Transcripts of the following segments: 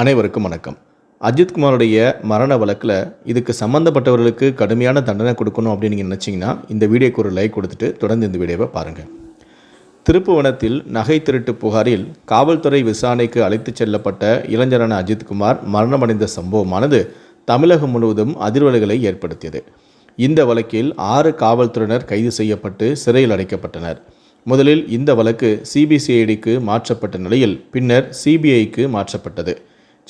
அனைவருக்கும் வணக்கம். அஜித்குமாருடைய மரண வழக்கில் இதுக்கு சம்மந்தப்பட்டவர்களுக்கு கடுமையான தண்டனை கொடுக்கணும் அப்படின்னு நீங்கள் நினச்சிங்கன்னா இந்த வீடியோக்கு ஒரு லைக் கொடுத்துட்டு தொடர்ந்து இந்த வீடியோவை பாருங்கள் திருப்புவனத்தில் நகை திருட்டு புகாரில் காவல்துறை விசாரணைக்கு அழைத்துச் செல்லப்பட்ட இளைஞரான அஜித்குமார் மரணமடைந்த சம்பவமானது தமிழகம் முழுவதும் அதிர்வலைகளை ஏற்படுத்தியது. இந்த வழக்கில் ஆறு காவல்துறையினர் கைது செய்யப்பட்டு சிறையில் அடைக்கப்பட்டனர். முதலில் இந்த வழக்கு சிபிசிஐடிக்கு மாற்றப்பட்ட நிலையில் பின்னர் சிபிஐக்கு மாற்றப்பட்டது.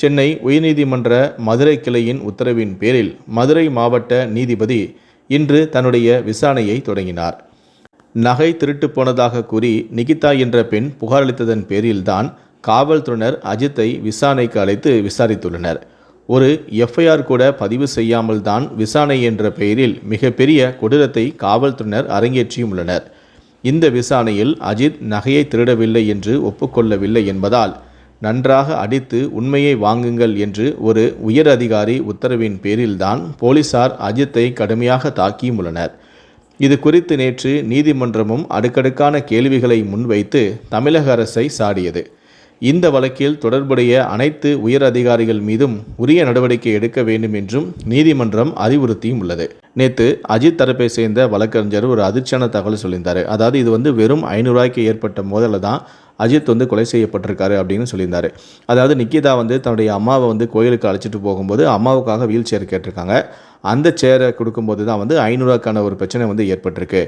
சென்னை உயர்நீதிமன்ற மதுரை கிளையின் உத்தரவின் பேரில் மதுரை மாவட்ட நீதிபதி இன்று தன்னுடைய விசாரணையை தொடங்கினார். நகை திருட்டு போனதாக கூறி நிகிதா என்ற பெண் புகாரளித்ததன் பேரில்தான் காவல்துறையினர் அஜித்தை விசாரணைக்கு அழைத்து விசாரித்துள்ளனர். ஒரு எஃப்ஐஆர் கூட பதிவு செய்யாமல் தான் விசாரணை என்ற பெயரில் மிகப்பெரிய கொடூரத்தை காவல்துறையினர் அரங்கேற்றியும் உள்ளனர் இந்த விசாரணையில் அஜித் நகையை திருடவில்லை என்று ஒப்புக்கொள்ளவில்லை என்பதால் நன்றாக அடித்து உண்மையை வாங்குங்கள் என்று ஒரு உயர் அதிகாரி உத்தரவின் பேரில்தான் போலீசார் அஜித்தை கடுமையாக தாக்கியும் உள்ளனர். இது குறித்து நேற்று நீதிமன்றமும் அடுக்கடுக்கான கேள்விகளை முன்வைத்து தமிழக அரசை சாடியது. இந்த வழக்கில் தொடர்புடைய அனைத்து உயர் அதிகாரிகள் மீதும் உரிய நடவடிக்கை எடுக்க வேண்டும் என்றும் நீதிமன்றம் அறிவுறுத்தியும் உள்ளது. நேற்று அஜித் தரப்பை சேர்ந்த வழக்கறிஞர் ஒரு அதிர்ச்சியான தகவல் சொல்லியிருந்தார். அதாவது இது வந்து வெறும் ஐநூறுரூவாய்க்கு ஏற்பட்ட மோதலில் தான் அஜித் வந்து கொலை செய்யப்பட்டிருக்காரு அப்படின்னு சொல்லியிருந்தாரு. அதாவது நிக்கிதா வந்து தன்னுடைய அம்மாவை வந்து கோயிலுக்கு அழைச்சிட்டு போகும்போது அம்மாவுக்காக வீல் சேர் கேட்டிருக்காங்க. அந்த சேரை கொடுக்கும்போது தான் வந்து ஐநூறுவாக்கான ஒரு பிரச்சனை வந்து ஏற்பட்டிருக்கு.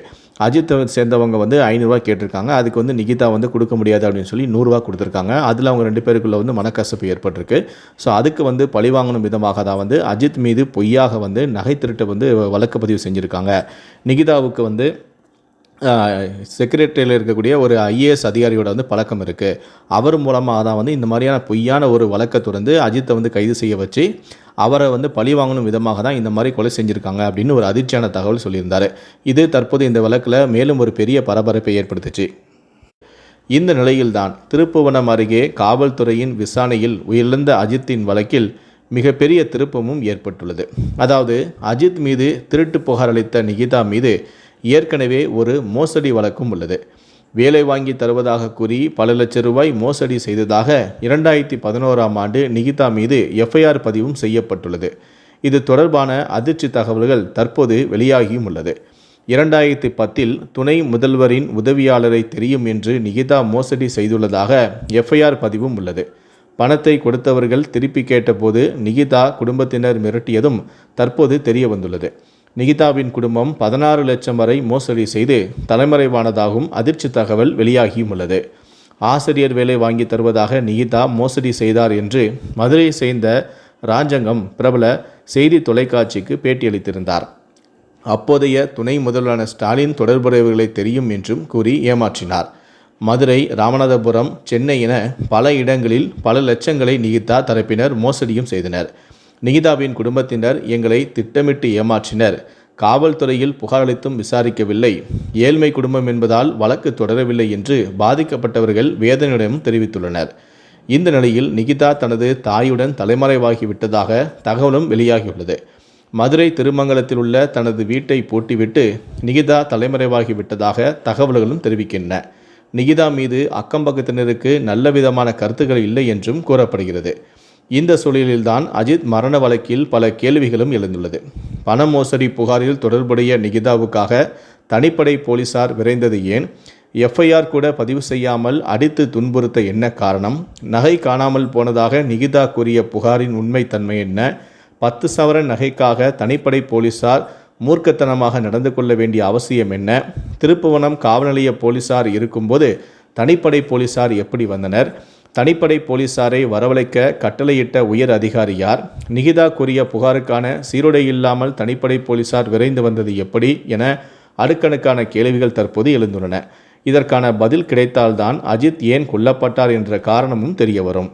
அஜித்தை சேர்ந்தவங்க வந்து ஐநூறுரூவா கேட்டிருக்காங்க. அதுக்கு வந்து நிகிதா வந்து கொடுக்க முடியாது அப்படின்னு சொல்லி நூறுரூவா கொடுத்துருக்காங்க. அதில் அவங்க ரெண்டு பேருக்குள்ளே வந்து மனக்கசப்பு ஏற்பட்டிருக்கு. ஸோ அதுக்கு வந்து பழிவாங்கணும் விதமாக தான் வந்து அஜித் மீது பொய்யாக வந்து நகை திருட்டை வந்து வழக்கு பதிவு செஞ்சுருக்காங்க. நிகிதாவுக்கு வந்து செக்ரட்டரியில் இருக்கக்கூடிய ஒரு ஐஏஎஸ் அதிகாரியோட வந்து பழக்கம் இருக்குது அவர் மூலமாக தான் வந்து இந்த மாதிரியான பொய்யான ஒரு வழக்கை தொடர்ந்து அஜித்தை வந்து கைது செய்ய வச்சு அவரை வந்து பழி வாங்கணும் விதமாக தான் இந்த மாதிரி கொலை செஞ்சுருக்காங்க அப்படின்னு ஒரு அதிர்ச்சியான தகவல் சொல்லியிருந்தார். இது தற்போது இந்த வழக்கில் மேலும் ஒரு பெரிய பரபரப்பை ஏற்படுத்துச்சு. இந்த நிலையில்தான் திருப்புவனம் அருகே காவல்துறையின் விசாரணையில் உயிரிழந்த அஜித்தின் வழக்கில் மிகப்பெரிய திருப்பமும் ஏற்பட்டுள்ளது. அதாவது அஜித் மீது திருட்டு புகார் அளித்த நிகிதா மீது ஏற்கனவே ஒரு மோசடி வழக்கும் உள்ளது. வேலை வாங்கி தருவதாக கூறி பல லட்சம் ரூபாய் மோசடி செய்ததாக இரண்டாயிரத்தி பதினோராம் ஆண்டு நிகிதா மீது எஃப்ஐஆர் பதிவும் செய்யப்பட்டுள்ளது. இது தொடர்பான அதிர்ச்சி தகவல்கள் தற்போது வெளியாகியும் உள்ளது. இரண்டாயிரத்தி பத்தில் துணை முதல்வரின் உதவியாளரை தெரியும் என்று நிகிதா மோசடி செய்துள்ளதாக எஃப்ஐஆர் பதிவும் உள்ளது. பணத்தை கொடுத்தவர்கள் திருப்பி கேட்டபோது நிகிதா குடும்பத்தினர் மிரட்டியதும் தற்போது தெரிய வந்துள்ளது நிகிதாவின் குடும்பம் பதினாறு லட்சம் வரை மோசடி செய்து தலைமறைவானதாகவும் அதிர்ச்சி தகவல் வெளியாகியும் உள்ளது. ஆசிரியர் வேலை வாங்கி தருவதாக நிகிதா மோசடி செய்தார் என்று மதுரையை சேர்ந்த ராஜங்கம் பிரபல செய்தி தொலைக்காட்சிக்கு பேட்டியளித்திருந்தார். அப்போதைய துணை முதல்வரான ஸ்டாலின் தொடர்புடையவர்களை தெரியும் என்றும் கூறி ஏமாற்றினார். மதுரை ராமநாதபுரம் சென்னை என பல இடங்களில் பல லட்சங்களை நிகிதா தரப்பினர் மோசடியும் செய்தனர். நிகிதாவின் குடும்பத்தினர் எங்களை திட்டமிட்டு ஏமாற்றினர். காவல்துறையில் புகாரளித்தும் விசாரிக்கவில்லை. ஏழ்மை குடும்பம் என்பதால் வழக்கு தொடரவில்லை என்று பாதிக்கப்பட்டவர்கள் வேதனையிடமும் தெரிவித்துள்ளனர். இந்த நிலையில் நிகிதா தனது தாயுடன் தலைமறைவாகிவிட்டதாக தகவலும் வெளியாகியுள்ளது. மதுரை திருமங்கலத்தில் உள்ள தனது வீட்டை பூட்டிவிட்டு நிகிதா தலைமறைவாகிவிட்டதாக தகவல்களும் தெரிவிக்கின்றன. நிகிதா மீது அக்கம்பக்கத்தினருக்கு நல்ல விதமான கருத்துக்கள் இல்லை என்றும் கூறப்படுகிறது. இந்த சூழலில்தான் அஜித் மரண வழக்கில் பல கேள்விகளும் எழுந்துள்ளது. பண மோசடி புகாரில் தொடர்புடைய நிகிதாவுக்காக தனிப்படை போலீசார் விரைந்தது ஏன்? எஃப்ஐஆர் கூட பதிவு செய்யாமல் அடித்து துன்புறுத்த என்ன காரணம்? நகை காணாமல் போனதாக நிகிதா கூறிய புகாரின் உண்மைத்தன்மை என்ன? பத்து சவரன் நகைக்காக தனிப்படை போலீசார் மூர்க்கத்தனமாக நடந்து கொள்ள வேண்டிய அவசியம் என்ன? திருப்புவனம் காவல் நிலைய போலீசார் இருக்கும்போது தனிப்படை போலீசார் எப்படி வந்தனர்? தனிப்படை போலீசாரை வரவழைக்க கட்டளையிட்ட உயர் அதிகாரி யார்? நிகிதா கூறிய புகாருக்கான சீருடை இல்லாமல் தனிப்படை போலீசார் விரைந்து வந்தது எப்படி என அடுக்கணுக்கான கேள்விகள் தற்போது எழுந்துள்ளன. இதற்கான பதில் கிடைத்தால்தான் அஜித் ஏன் கொல்லப்பட்டார் என்ற காரணமும் தெரிய வரும்.